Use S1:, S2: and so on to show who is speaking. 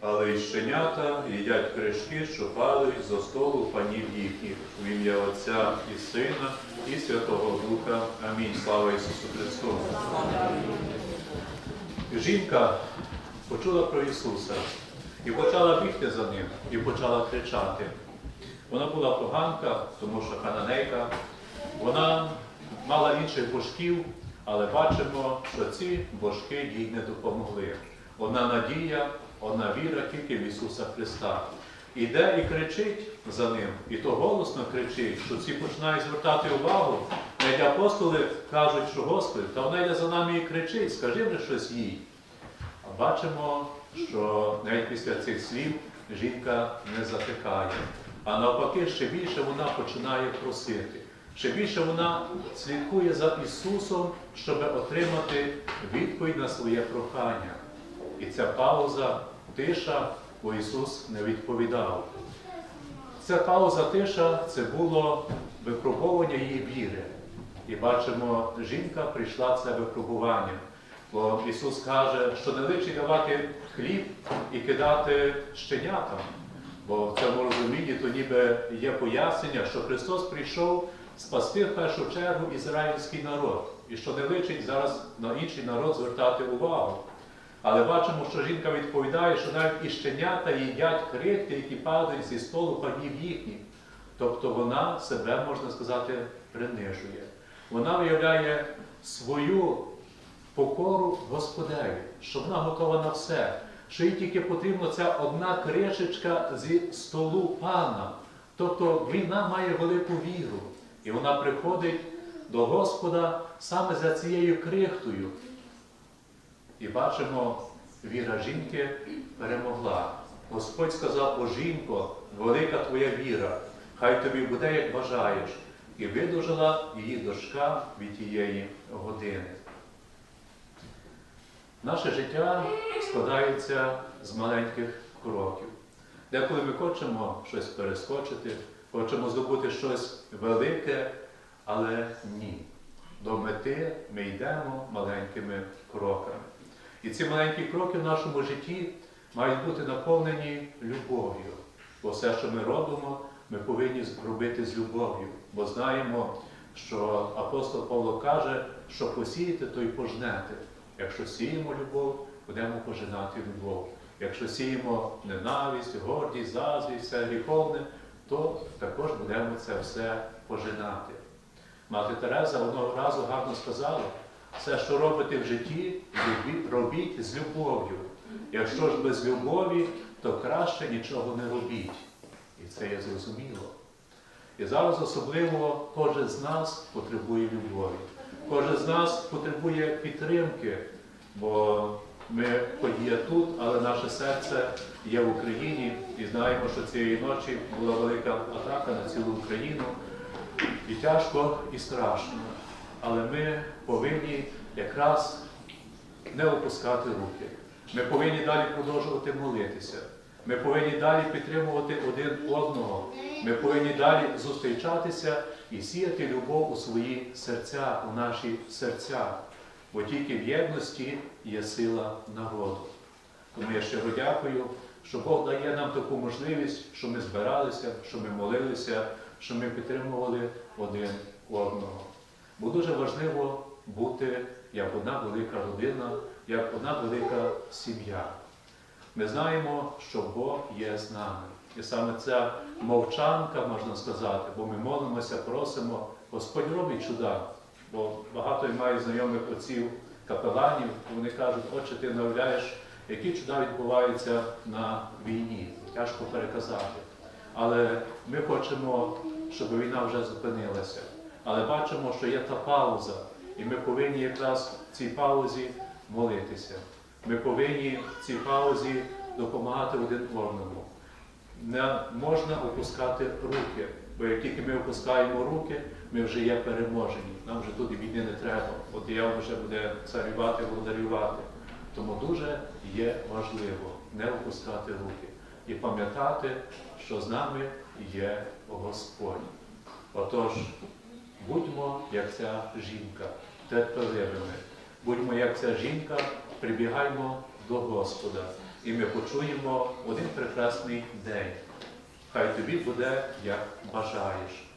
S1: але й щенята їдять кришки, що падають зо столу панів їхніх. В ім'я Отця і Сина, і Святого Духа. Амінь. Слава Ісусу Христу. Жінка почула про Ісуса і почала бігти за ним, і почала кричати. Вона була поганка, тому що хананейка. Вона мала інших божків, але бачимо, що ці божки їй не допомогли. Одна надія, одна віра тільки в Ісуса Христа. Іде і кричить за ним, і то голосно кричить, що всі починають звертати увагу. Навіть апостоли кажуть, що Господи, та вона йде за нами і кричить, скажи вже щось їй. А бачимо, що навіть після цих слів жінка не затикає, а навпаки, ще більше вона починає просити. Ще більше вона слідкує за Ісусом, щоб отримати відповідь на своє прохання. І ця пауза, тиша, бо Ісус не відповідав. Ця пауза тиша це було випробовування її віри. І бачимо, жінка прийшла це випробування. Бо Ісус каже, що не личить давати хліб і кидати щенятам. Бо в цьому розумінні то ніби є пояснення, що Христос прийшов спасти в першу чергу ізраїльський народ, і що не личить зараз на інший народ звертати увагу. Але бачимо, що жінка відповідає, що навіть і щенята їдять крихти, які падають зі столу панів їхніх. Тобто вона себе, можна сказати, принижує. Вона виявляє свою покору Господеві, що вона готова на все, що їй тільки потрібна ця одна кришечка зі столу пана. Тобто війна має велику віру, і вона приходить до Господа саме за цією крихтою. І бачимо, віра жінки перемогла. Господь сказав, о жінко, велика твоя віра, хай тобі буде, як бажаєш. І видужала її дочка від тієї години. Наше життя складається з маленьких кроків. Деколи ми хочемо щось перескочити, хочемо здобути щось велике, але ні. До мети ми йдемо маленькими кроками. І ці маленькі кроки в нашому житті мають бути наповнені любов'ю. Бо все, що ми робимо, ми повинні робити з любов'ю. Бо знаємо, що апостол Павло каже, що посієте, то й пожнете. Якщо сіємо любов, будемо пожинати любов. Якщо сіємо ненависть, гордість, заздрість, все гріховне, то також будемо це все пожинати. Мати Тереза одного разу гарно сказала, все, що робите в житті, робіть- з любов'ю. Якщо ж без любові, то краще нічого не робіть. І це є зрозуміло. І зараз особливо кожен з нас потребує любові. Кожен з нас потребує підтримки, бо ми є тут, але наше серце є в Україні і знаємо, що цієї ночі була велика атака на цілу Україну. І тяжко, і страшно. Але ми повинні якраз не опускати руки. Ми повинні далі продовжувати молитися. Ми повинні далі підтримувати один одного. Ми повинні далі зустрічатися і сіяти любов у свої серця, у наші серця. Бо тільки в єдності є сила народу. Тому я щиро дякую, що Бог дає нам таку можливість, що ми збиралися, що ми молилися, що ми підтримували один одного. Бо дуже важливо бути як одна велика родина, як одна велика сім'я. Ми знаємо, що Бог є з нами. І саме ця мовчанка, можна сказати, бо ми молимося, просимо, Господь робить чуда. Бо багато я маю знайомих отців капеланів, вони кажуть, отче, ти навляєш, які чуда відбуваються на війні. Тяжко переказати. Але ми хочемо, щоб війна вже зупинилася. Але бачимо, що є та пауза, і ми повинні якраз в цій паузі молитися. Ми повинні в цій паузі допомагати один одному. Не можна опускати руки, бо як тільки ми опускаємо руки, ми вже є переможені. Нам вже тут війни не треба. От я вже буде царювати, володарювати. Тому дуже є важливо не опускати руки і пам'ятати, що з нами є Господь. Отож, будьмо як ця жінка, терпеливими. Будьмо як ця жінка, прибігаймо до Господа. і ми почуємо один прекрасний день. Хай тобі буде, як бажаєш.